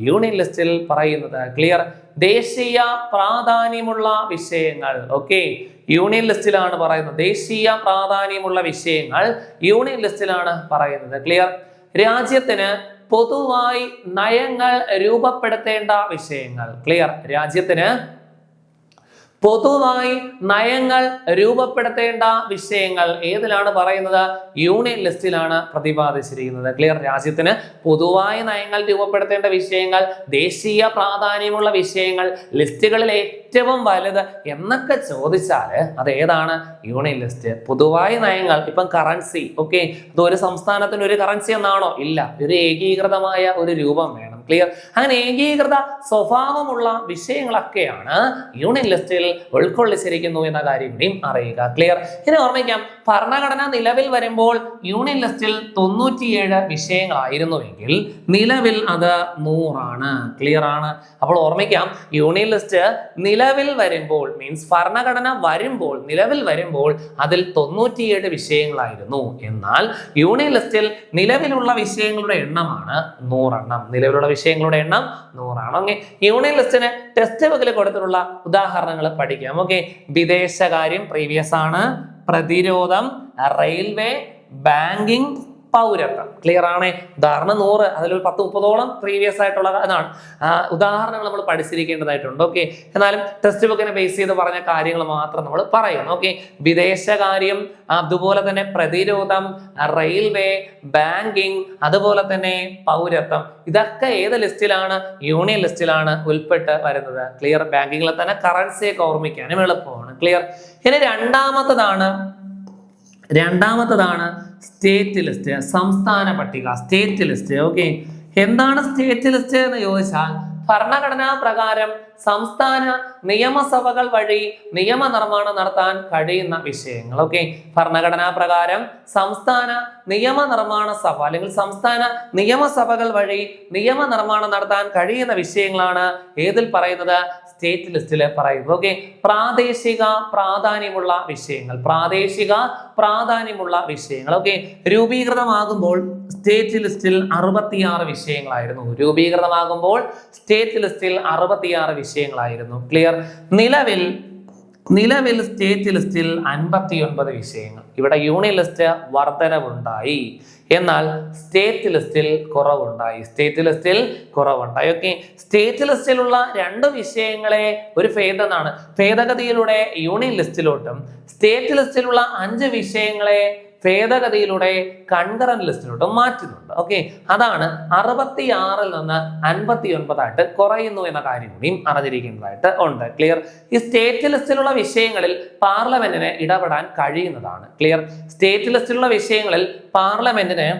യൂണിയൻ ലിസ്റ്റിൽ പറയുന്നത്. ക്ലിയർ? ദേശീയ പ്രാധാന്യമുള്ള വിഷയങ്ങൾ. ഓക്കെ. യൂണിയൻ ലിസ്റ്റിലാണ് പറയുന്നത്. ദേശീയ പ്രാധാന്യമുള്ള വിഷയങ്ങൾ യൂണിയൻ ലിസ്റ്റിലാണ് പറയുന്നത്. ക്ലിയർ രാജ്യത്തിന് പൊതുവായി നയങ്ങൾ രൂപപ്പെടുത്തേണ്ട വിഷയങ്ങൾ. ക്ലിയർ രാജ്യത്തിന് പൊതുവായി നയങ്ങൾ രൂപപ്പെടുത്തേണ്ട വിഷയങ്ങൾ ഏതിലാണ് പറയുന്നത്? യൂണിയൻ ലിസ്റ്റിലാണ് പ്രതിപാദിച്ചിരിക്കുന്നത്. ക്ലിയർ രാജ്യത്തിന് പൊതുവായ നയങ്ങൾ രൂപപ്പെടുത്തേണ്ട വിഷയങ്ങൾ ദേശീയ പ്രാധാന്യമുള്ള വിഷയങ്ങൾ ലിസ്റ്റുകളിൽ ഏറ്റവും വലുത് എന്നൊക്കെ ചോദിച്ചാൽ അത് ഏതാണ്? Union list. പൊതുവായ നയങ്ങൾ ഇപ്പം കറൻസി ഓക്കെ അത് ഒരു സംസ്ഥാനത്തിന് ഒരു കറൻസി എന്നാണോ? ഇല്ല. ഒരു ഏകീകൃതമായ ഒരു രൂപം വേണം. ക്ലിയർ അങ്ങനെ ഏകീകൃത സ്വഭാവമുള്ള വിഷയങ്ങളൊക്കെയാണ് യൂണിയൻ ലിസ്റ്റിൽ ഉൾക്കൊള്ളിച്ചിരിക്കുന്നു എന്ന കാര്യം കൂടിയും അറിയുക. ക്ലിയർ ഇനി ഓർമ്മിക്കാം ഭരണഘടന നിലവിൽ വരുമ്പോൾ യൂണിയൻ ലിസ്റ്റിൽ തൊണ്ണൂറ്റിയേഴ് വിഷയങ്ങളായിരുന്നുവെങ്കിൽ നിലവിൽ അത് നൂറാണ്. ക്ലിയർ ആണ്? അപ്പോൾ ഓർമ്മിക്കാം യൂണിയൻ ലിസ്റ്റ് നിലവിൽ വരുമ്പോൾ മീൻസ് ഭരണഘടന വരുമ്പോൾ നിലവിൽ വരുമ്പോൾ അതിൽ തൊണ്ണൂറ്റിയേഴ് വിഷയങ്ങളായിരുന്നു. എന്നാൽ യൂണിയൻ ലിസ്റ്റിൽ നിലവിലുള്ള വിഷയങ്ങളുടെ എണ്ണമാണ് നൂറെണ്ണം. നിലവിലുള്ള വിഷയങ്ങളുടെ എണ്ണം നൂറാണ്. ഓക്കെ. യൂണിയൻ ലിസ്റ്റിന് ടെസ്റ്റ് ബുക്കിൽ കൊടുത്തിട്ടുള്ള ഉദാഹരണങ്ങൾ പഠിക്കാം. ഓക്കെ. വിദേശകാര്യം പ്രീവിയസ് ആണ്. പ്രതിരോധം റെയിൽവേ ബാങ്കിങ് പൗരത്വം. ക്ലിയർ ആണേ? ഉദാഹരണം നൂറ് അതിലൊരു പത്ത് മുപ്പതോളം പ്രീവിയസ് ആയിട്ടുള്ള അതാണ് ഉദാഹരണങ്ങൾ നമ്മൾ പഠിച്ചിരിക്കേണ്ടതായിട്ടുണ്ട്. ഓക്കെ എന്നാലും ടെക്സ്റ്റ് ബുക്കിനെ ബേസ് ചെയ്ത് പറഞ്ഞ കാര്യങ്ങൾ മാത്രം നമ്മൾ പറയുന്നു ഓക്കെ വിദേശകാര്യം അതുപോലെ തന്നെ പ്രതിരോധം റെയിൽവേ ബാങ്കിങ് അതുപോലെ തന്നെ പൗരത്വം. ഇതൊക്കെ ഏത് ലിസ്റ്റിലാണ്? യൂണിയൻ ലിസ്റ്റിലാണ് ഉൾപ്പെട്ട് വരുന്നത്. ക്ലിയർ ബാങ്കിങ്ങിൽ തന്നെ കറൻസിയൊക്കെ ഓർമ്മിക്കാനും എളുപ്പമാണ്. ക്ലിയർ ഇനി രണ്ടാമത്തതാണ് രണ്ടാമത്തതാണ് സ്റ്റേറ്റ് ലിസ്റ്റ് സംസ്ഥാന പട്ടിക സ്റ്റേറ്റ് ലിസ്റ്റ് ഓക്കെ എന്താണ് സ്റ്റേറ്റ് ലിസ്റ്റ് എന്ന് ചോദിച്ചാൽ ഭരണഘടനാ പ്രകാരം സംസ്ഥാന നിയമസഭകൾ വഴി നിയമനിർമ്മാണം നടത്താൻ കഴിയുന്ന വിഷയങ്ങൾ ഓക്കെ ഭരണഘടനാ പ്രകാരം സംസ്ഥാന നിയമനിർമ്മാണ സഭ അല്ലെങ്കിൽ സംസ്ഥാന നിയമസഭകൾ വഴി നിയമനിർമ്മാണം നടത്താൻ കഴിയുന്ന വിഷയങ്ങളാണ് ഏതിൽ പറയുന്നത്? സ്റ്റേറ്റ് ലിസ്റ്റിൽ പറയുന്നത്. ഓക്കെ പ്രാദേശിക പ്രാധാന്യമുള്ള വിഷയങ്ങൾ. പ്രാദേശിക പ്രാധാന്യമുള്ള വിഷയങ്ങൾ. ഓക്കെ രൂപീകൃതമാകുമ്പോൾ സ്റ്റേറ്റ് ലിസ്റ്റിൽ അറുപത്തിയാറ് വിഷയങ്ങളായിരുന്നു. രൂപീകൃതമാകുമ്പോൾ സ്റ്റേറ്റ് ലിസ്റ്റിൽ അറുപത്തിയാറ് വിഷയങ്ങളായിരുന്നു. ക്ലിയർ നിലവിൽ നിലവിൽ സ്റ്റേറ്റ് ലിസ്റ്റിൽ അൻപത്തി ഒൻപത് വിഷയങ്ങൾ. ഇവിടെ യൂണിയൻ ലിസ്റ്റ് വർധനവുണ്ടായി. എന്നാൽ സ്റ്റേറ്റ് ലിസ്റ്റിൽ കുറവുണ്ടായി. സ്റ്റേറ്റ് ലിസ്റ്റിൽ കുറവുണ്ടായി. ഓക്കെ സ്റ്റേറ്റ് ലിസ്റ്റിലുള്ള രണ്ട് വിഷയങ്ങളെ ഒരു ഭേദനാണ് ഭേദഗതിയിലൂടെ യൂണിയൻ ലിസ്റ്റിലോട്ടും സ്റ്റേറ്റ് ലിസ്റ്റിലുള്ള അഞ്ച് വിഷയങ്ങളെ ഭേദഗതിയിലൂടെ കൺകറന്റ് ലിസ്റ്റിലോട്ട് മാറ്റുന്നുണ്ട്. ഓക്കെ? അതാണ് അറുപത്തി ആറിൽ നിന്ന് അൻപത്തി ഒൻപതായിട്ട് കുറയുന്നു എന്ന കാര്യം കൂടിയും അറിഞ്ഞിരിക്കുന്നതായിട്ട് ഉണ്ട്. ക്ലിയർ ഈ സ്റ്റേറ്റ് ലിസ്റ്റിലുള്ള വിഷയങ്ങളിൽ പാർലമെന്റിന് ഇടപെടാൻ കഴിയുന്നതാണ്. ക്ലിയർ സ്റ്റേറ്റ് ലിസ്റ്റിലുള്ള വിഷയങ്ങളിൽ പാർലമെന്റിന്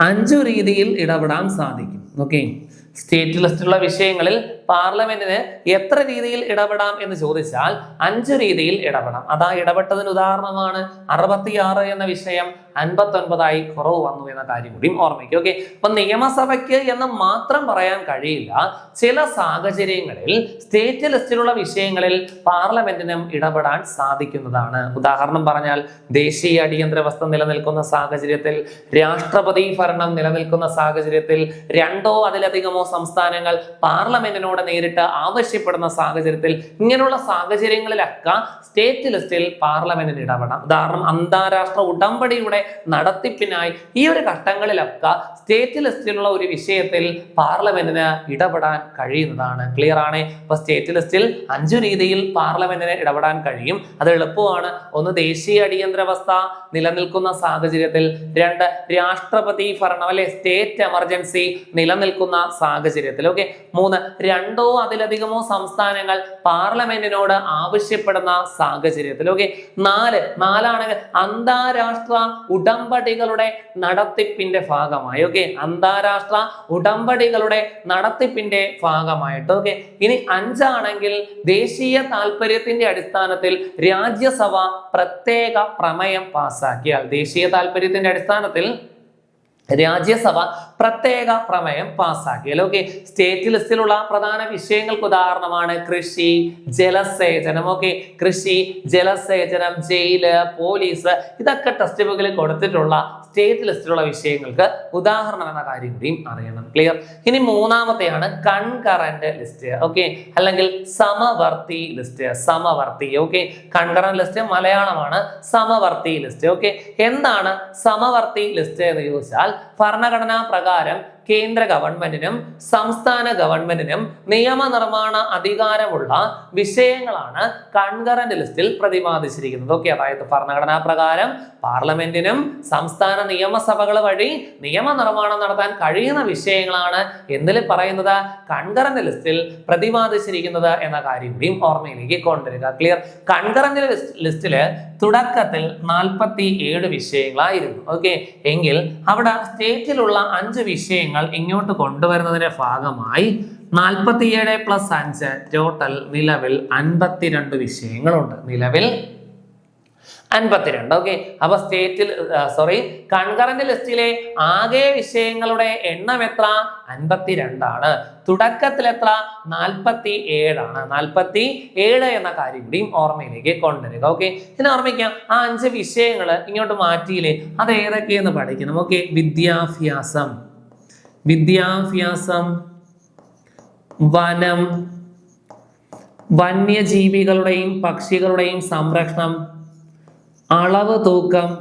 അഞ്ചു രീതിയിൽ ഇടപെടാൻ സാധിക്കും. ഓക്കെ? സ്റ്റേറ്റ് ലിസ്റ്റിലുള്ള വിഷയങ്ങളിൽ പാർലമെന്റിന് എത്ര രീതിയിൽ ഇടപെടാം എന്ന് ചോദിച്ചാൽ അഞ്ച് രീതിയിൽ ഇടപെടാം. അതാ ഇടപെട്ടതിന് ഉദാഹരണമാണ് അറുപത്തിയാറ് എന്ന വിഷയം അൻപത്തി ഒൻപതായി കുറവ് വന്നു എന്ന കാര്യം കൂടിയും ഓർമ്മിക്കും ഓക്കെ അപ്പൊ നിയമസഭയ്ക്ക് എന്ന് മാത്രം പറയാൻ കഴിയില്ല. ചില സാഹചര്യങ്ങളിൽ സ്റ്റേറ്റ് ലിസ്റ്റിലുള്ള വിഷയങ്ങളിൽ പാർലമെന്റിനും ഇടപെടാൻ സാധിക്കുന്നതാണ്. ഉദാഹരണം പറഞ്ഞാൽ ദേശീയ അടിയന്തര അവസ്ഥ നിലനിൽക്കുന്ന സാഹചര്യത്തിൽ രാഷ്ട്രപതി ഭരണം നിലനിൽക്കുന്ന സാഹചര്യത്തിൽ രണ്ടോ അതിലധികമോ സംസ്ഥാനങ്ങൾ പാർലമെന്റിനോട് നേരിട്ട് ആവശ്യപ്പെടുന്ന സാഹചര്യത്തിൽ ഇങ്ങനെയുള്ള സാഹചര്യങ്ങളിലൊക്കെ സ്റ്റേറ്റ് ലിസ്റ്റിൽ പാർലമെന്റിന് ഇടപെടാം. ഉദാഹരണം അന്താരാഷ്ട്ര ഉടമ്പടിയുടെ നടത്തിപ്പിനായി ഈ ഒരു ഘട്ടങ്ങളിലൊക്കെ സ്റ്റേറ്റ് ലിസ്റ്റിലുള്ള ഒരു വിഷയത്തിൽ പാർലമെന്റിന് ഇടപെടാൻ കഴിയുന്നതാണ്. ക്ലിയർ ആണ്? ഇപ്പൊ സ്റ്റേറ്റ് ലിസ്റ്റിൽ അഞ്ചു രീതിയിൽ പാർലമെന്റിന് ഇടപെടാൻ കഴിയും. അത് എളുപ്പമാണ്. ഒന്ന് ദേശീയ അടിയന്തരാവസ്ഥ നിലനിൽക്കുന്ന സാഹചര്യത്തിൽ. രണ്ട് രാഷ്ട്രപതി ഭരണം അല്ലെ സ്റ്റേറ്റ് എമർജൻസി നിലനിൽക്കുന്ന സാഹചര്യത്തിൽ. ഓക്കെ മൂന്ന് രണ്ടോ അതിലധികമോ സംസ്ഥാനങ്ങൾ പാർലമെന്റിനോട് ആവശ്യപ്പെടുന്ന സാഹചര്യത്തിൽ. ഓക്കെ നാല് നാലാണെങ്കിൽ അന്താരാഷ്ട്ര ഉടമ്പടികളുടെ നടത്തിപ്പിന്റെ ഭാഗമായി. ഓക്കെ അന്താരാഷ്ട്ര ഉടമ്പടികളുടെ നടത്തിപ്പിന്റെ ഭാഗമായിട്ട്. ഓക്കെ ഇനി അഞ്ചാണെങ്കിൽ ദേശീയ താല്പര്യത്തിന്റെ അടിസ്ഥാനത്തിൽ രാജ്യസഭ പ്രത്യേക പ്രമേയം പാസാക്കിയാൽ ദേശീയ താല്പര്യത്തിന്റെ അടിസ്ഥാനത്തിൽ രാജ്യസഭ പ്രത്യേക പ്രമേയം പാസ്സാക്കിയാൽ ഓക്കെ സ്റ്റേറ്റ് ലിസ്റ്റിലുള്ള പ്രധാന വിഷയങ്ങൾക്ക് ഉദാഹരണമാണ് കൃഷി ജലസേചനം. ഓക്കെ കൃഷി ജലസേചനം ജയിൽ പോലീസ് ഇതൊക്കെ ടെക്സ്റ്റ് ബുക്കിൽ കൊടുത്തിട്ടുള്ള സ്റ്റേറ്റ് ലിസ്റ്റിലുള്ള വിഷയങ്ങൾക്ക് ഉദാഹരണം എന്ന കാര്യം കൂടിയും അറിയണം. ക്ലിയർ ഇനി മൂന്നാമത്തെയാണ് കൺകറന്റ് ലിസ്റ്റ് ഓക്കെ അല്ലെങ്കിൽ സമവർത്തി ലിസ്റ്റ് സമവർത്തി. ഓക്കെ കൺകറന്റ് ലിസ്റ്റ് മലയാളമാണ് സമവർത്തി ലിസ്റ്റ് ഓക്കെ എന്താണ് സമവർത്തി ലിസ്റ്റ് എന്ന് ചോദിച്ചാൽ ഭരണഘടനാ പ്രകാരം കേന്ദ്ര ഗവൺമെന്റിനും സംസ്ഥാന ഗവൺമെന്റിനും നിയമനിർമ്മാണ അധികാരമുള്ള വിഷയങ്ങളാണ് കൺകറന്റ് ലിസ്റ്റിൽ പ്രതിപാദിച്ചിരിക്കുന്നത്. ഓക്കെ അതായത് ഭരണഘടനാ പ്രകാരം പാർലമെന്റിനും സംസ്ഥാന നിയമസഭകൾ വഴി നിയമനിർമ്മാണം നടത്താൻ കഴിയുന്ന വിഷയങ്ങളാണ് എന്തിൽ പറയുന്നത് കൺകറന്റ് ലിസ്റ്റിൽ പ്രതിപാദിച്ചിരിക്കുന്നത് എന്ന കാര്യം കൂടിയും ഓർമ്മയിലേക്ക് കൊണ്ടുവരിക. ക്ലിയർ? കൺകറന്റ് ലിസ്റ്റിൽ തുടക്കത്തിൽ നാൽപ്പത്തി ഏഴ് വിഷയങ്ങളായിരുന്നു. ഓക്കെ എങ്കിൽ അവിടെ സ്റ്റേറ്റിലുള്ള അഞ്ച് വിഷയങ്ങൾ ഇങ്ങോട്ട് കൊണ്ടുവരുന്നതിന്റെ ഭാഗമായി നാൽപ്പത്തിയേഴ് പ്ലസ് അഞ്ച് ടോട്ടൽ നിലവിൽ അൻപത്തിരണ്ട് വിഷയങ്ങളുണ്ട്. നിലവിൽ അൻപത്തിരണ്ട് ഓക്കെ അപ്പൊ സ്റ്റേറ്റിൽ സോറി കൺകറന്റ് ലിസ്റ്റിലെ ആകെ വിഷയങ്ങളുടെ എണ്ണം എത്ര? അൻപത്തിരണ്ടാണ്. തുടക്കത്തിൽ എത്ര? നാൽപ്പത്തി ഏഴാണ് നാൽപ്പത്തി ഏഴ് എന്ന കാര്യം കൂടിയും ഓർമ്മയിലേക്ക് കൊണ്ടുവരിക ഓക്കെ ഇനി ഓർമ്മിക്കാം ആ അഞ്ച് വിഷയങ്ങൾ ഇങ്ങോട്ട് മാറ്റിയില്ലേ? അത് ഏതൊക്കെയെന്ന് പഠിക്കണം ഓക്കെ വിദ്യാഭ്യാസം. വിദ്യാഭ്യാസം വനം വന്യജീവികളുടെയും പക്ഷികളുടെയും സംരക്ഷണം അളവ് തൂക്കം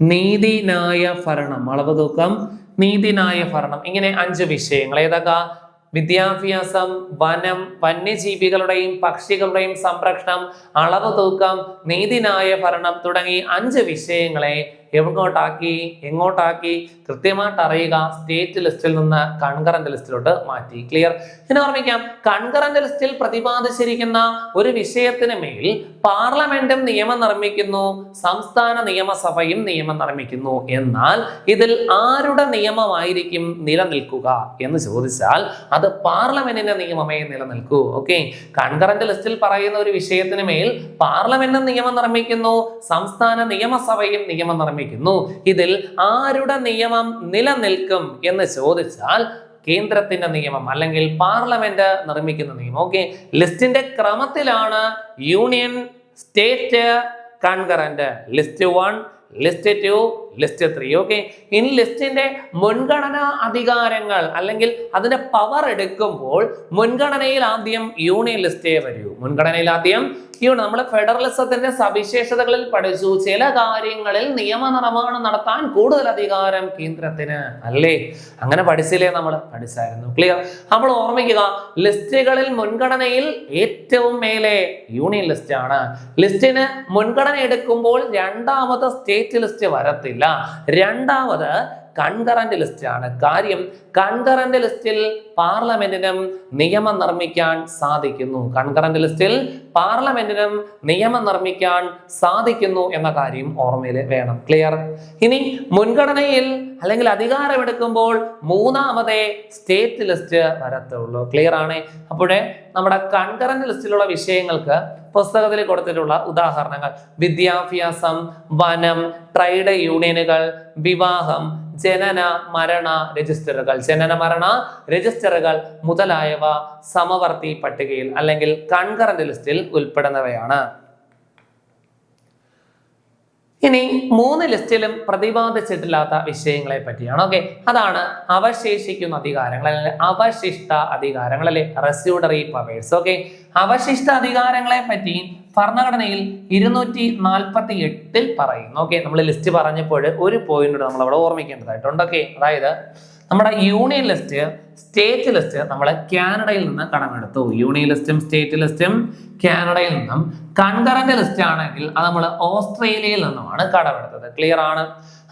നീതിനായ ഭരണം. അളവ് തൂക്കം നീതിനായ ഭരണം. ഇങ്ങനെ അഞ്ച് വിഷയങ്ങൾ. ഏതൊക്കെ? വിദ്യാഭ്യാസം വനം വന്യജീവികളുടെയും പക്ഷികളുടെയും സംരക്ഷണം അളവ് തൂക്കം നീതിനായ ഭരണം തുടങ്ങി അഞ്ച് വിഷയങ്ങളെ എങ്ങോട്ടാക്കി എങ്ങോട്ടാക്കി കൃത്യമായിട്ട് അറിയുക സ്റ്റേറ്റ് ലിസ്റ്റിൽ നിന്ന് കൺകറന്റ് ലിസ്റ്റിലോട്ട് മാറ്റി. ക്ലിയർ ഇനി ഓർമ്മിക്കാം കൺകറന്റ് ലിസ്റ്റിൽ പ്രതിപാദിച്ചിരിക്കുന്ന ഒരു വിഷയത്തിന് മേൽ പാർലമെന്റും നിയമം നിർമ്മിക്കുന്നു സംസ്ഥാന നിയമസഭയും നിയമം നിർമ്മിക്കുന്നു. എന്നാൽ ഇതിൽ ആരുടെ നിയമമായിരിക്കും നിലനിൽക്കുക എന്ന് ചോദിച്ചാൽ അത് പാർലമെന്റിന്റെ നിയമമേ നിലനിൽക്കൂ. ഓക്കെ കൺകറന്റ് ലിസ്റ്റിൽ പറയുന്ന ഒരു വിഷയത്തിന് മേൽ പാർലമെന്റും നിയമം നിർമ്മിക്കുന്നു സംസ്ഥാന നിയമസഭയും നിയമം നിർമ്മിക്കുന്നു. ഇതിൽ ആരുടെ നിയമം നിലനിൽക്കും എന്ന് ചോദിച്ചാൽ കേന്ദ്രത്തിന്റെ നിയമം അല്ലെങ്കിൽ പാർലമെന്റ് നിർമ്മിക്കുന്ന നിയമം. ഓക്കെ ലിസ്റ്റിന്റെ ക്രമത്തിലാണ് union state concurrent list one list two list three okay ഇനി ലിസ്റ്റിന്റെ മുൻഗണനാ അധികാരങ്ങൾ അല്ലെങ്കിൽ അതിന്റെ പവർ എടുക്കുമ്പോൾ മുൻഗണനയിൽ ആദ്യം യൂണിയൻ ലിസ്റ്റേ വരൂ. മുൻഗണനയിൽ ആദ്യം യൂണിയൻ. നമ്മൾ ഫെഡറലിസത്തിന്റെ സവിശേഷതകളിൽ പഠിച്ചു. ചില കാര്യങ്ങളിൽ നിയമ നിർമ്മാണം നടത്താൻ കൂടുതൽ അധികാരം കേന്ദ്രത്തിന് അല്ലേ? അങ്ങനെ പഠിച്ചില്ലേ നമ്മൾ പഠിച്ചായിരുന്നു. ക്ലിയർ നമ്മൾ ഓർമ്മിക്കുക ലിസ്റ്റുകളിൽ മുൻഗണനയിൽ ഏറ്റവും മേലെ യൂണിയൻ ലിസ്റ്റ് ആണ്. ലിസ്റ്റിന് മുൻഗണന എടുക്കുമ്പോൾ രണ്ടാമത്തെ ലിസ്റ്റ് വരത്തില്ല. രണ്ടാമത് കൺകറന്റ് ലിസ്റ്റാണ് കാര്യം കൺകറന്റ് ലിസ്റ്റിൽ പാർലമെന്റിനും നിയമം നിർമ്മിക്കാൻ സാധിക്കുന്നു. കൺകറന്റ് ലിസ്റ്റിൽ പാർലമെന്റിനും നിയമം നിർമ്മിക്കാൻ സാധിക്കുന്നു എന്ന കാര്യം ഓർമ്മയിൽ വേണം. ക്ലിയർ ഇനി മുൻഗണനയിൽ അല്ലെങ്കിൽ അധികാരമെടുക്കുമ്പോൾ മൂന്നാമതേ സ്റ്റേറ്റ് ലിസ്റ്റ് വരത്തുള്ളൂ. ക്ലിയർ ആണ്? അപ്പോഴേ നമ്മുടെ കൺകറന്റ് ലിസ്റ്റിലുള്ള വിഷയങ്ങൾക്ക് പുസ്തകത്തിൽ കൊടുത്തിട്ടുള്ള ഉദാഹരണങ്ങൾ. വിദ്യാഭ്യാസം വനം ട്രേഡ് യൂണിയനുകൾ വിവാഹം ജനന മരണ രജിസ്റ്ററുകൾ. ജനന മരണ രജിസ്റ്ററുകൾ മുതലായവ സമവർത്തി പട്ടികയിൽ അല്ലെങ്കിൽ കൺകറന്റ് ലിസ്റ്റിൽ ഉൾപ്പെടുന്നവയാണ്. ഇനി മൂന്ന് ലിസ്റ്റിലും പ്രതിപാദിച്ചിട്ടില്ലാത്ത വിഷയങ്ങളെ പറ്റിയാണ്. ഓക്കെ അതാണ് അവശേഷിക്കുന്ന അധികാരങ്ങൾ അല്ലെങ്കിൽ അവശിഷ്ട അധികാരങ്ങൾ അല്ലെ റെസ്യൂഡറി പവേഴ്സ് ഓക്കെ അവശിഷ്ട അധികാരങ്ങളെ പറ്റി ഭരണഘടനയിൽ ഇരുന്നൂറ്റി നാൽപ്പത്തി എട്ടിൽ പറയുന്നു. ഓക്കെ നമ്മൾ ലിസ്റ്റ് പറഞ്ഞപ്പോൾ ഒരു പോയിന്റ് നമ്മൾ അവിടെ ഓർമ്മിക്കേണ്ടതായിട്ടുണ്ട്. ഓക്കെ അതായത് നമ്മുടെ യൂണിയൻ ലിസ്റ്റ് സ്റ്റേറ്റ് ലിസ്റ്റ് നമ്മൾ കാനഡയിൽ നിന്ന് കടമെടുത്തു. യൂണിയൻ ലിസ്റ്റും സ്റ്റേറ്റ് ലിസ്റ്റും കാനഡയിൽ നിന്നും. കൺകറന്റ് ലിസ്റ്റ് ആണെങ്കിൽ അത് നമ്മൾ ഓസ്ട്രേലിയയിൽ നിന്നുമാണ് കടമെടുത്തത്. ക്ലിയർ ആണ്?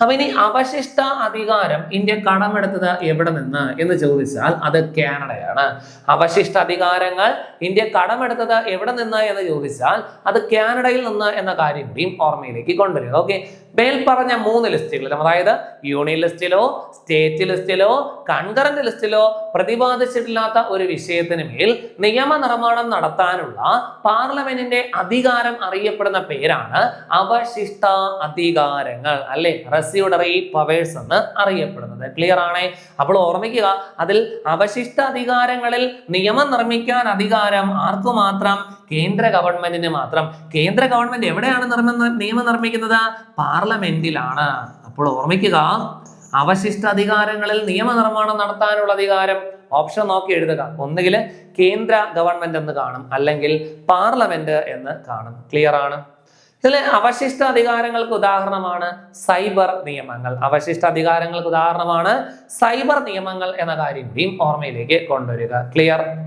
അപ്പൊ ഇനി അവശിഷ്ട അധികാരം ഇന്ത്യ കടമെടുത്തത് എവിടെ നിന്ന് എന്ന് ചോദിച്ചാൽ അത് കാനഡയാണ്. അവശിഷ്ട അധികാരങ്ങൾ ഇന്ത്യ കടമെടുത്തത് എവിടെ നിന്ന് എന്ന് ചോദിച്ചാൽ അത് കാനഡയിൽ നിന്ന് എന്ന കാര്യം കൂടിയും ഓർമ്മയിലേക്ക് കൊണ്ടുവരിക. ഓക്കെ മേൽ പറഞ്ഞ മൂന്ന് ലിസ്റ്റുകളിലും അതായത് യൂണിയൻ ലിസ്റ്റിലോ സ്റ്റേറ്റ് ലിസ്റ്റിലോ കൺകറന്റ് ലിസ്റ്റിലോ പ്രതിപാദിച്ചിട്ടില്ലാത്ത ഒരു വിഷയത്തിന് മേൽ നിയമനിർമ്മാണം നടത്താനുള്ള പാർലമെന്റിന്റെ അധികാരം അറിയപ്പെടുന്ന പേരാണ് അവശിഷ്ട അധികാരങ്ങൾ അല്ലെ? റെസ്യൂഡറി പവേഴ്സ് എന്ന് അറിയപ്പെടുന്നത്. ക്ലിയർ ആണേ? അപ്പോൾ ഓർമ്മിക്കുക അതിൽ അവശിഷ്ട അധികാരങ്ങളിൽ നിയമം നിർമ്മിക്കാൻ അധികാരം ആർക്കു മാത്രം? കേന്ദ്ര ഗവൺമെന്റിന് മാത്രം. കേന്ദ്ര ഗവൺമെന്റ് എവിടെയാണ് നിർമ്മ നിയമം നിർമ്മിക്കുന്നത്? പാർലമെന്റിലാണ്. അപ്പോൾ ഓർമ്മിക്കുക അവശിഷ്ട അധികാരങ്ങളിൽ നിയമനിർമ്മാണം നടത്താനുള്ള അധികാരം ഓപ്ഷൻ നോക്കി എഴുതുക. ഒന്നുകിൽ കേന്ദ്ര ഗവൺമെന്റ് എന്ന് കാണും അല്ലെങ്കിൽ പാർലമെന്റ് എന്ന് കാണും. ക്ലിയർ ആണ്? ഇതിലെ അവശിഷ്ട അധികാരങ്ങൾക്ക് ഉദാഹരണമാണ് സൈബർ നിയമങ്ങൾ. അവശിഷ്ട അധികാരങ്ങൾക്ക് ഉദാഹരണമാണ് സൈബർ നിയമങ്ങൾ എന്ന കാര്യം കൂടിയും ഓർമ്മയിലേക്ക് കൊണ്ടുവരിക. ക്ലിയർ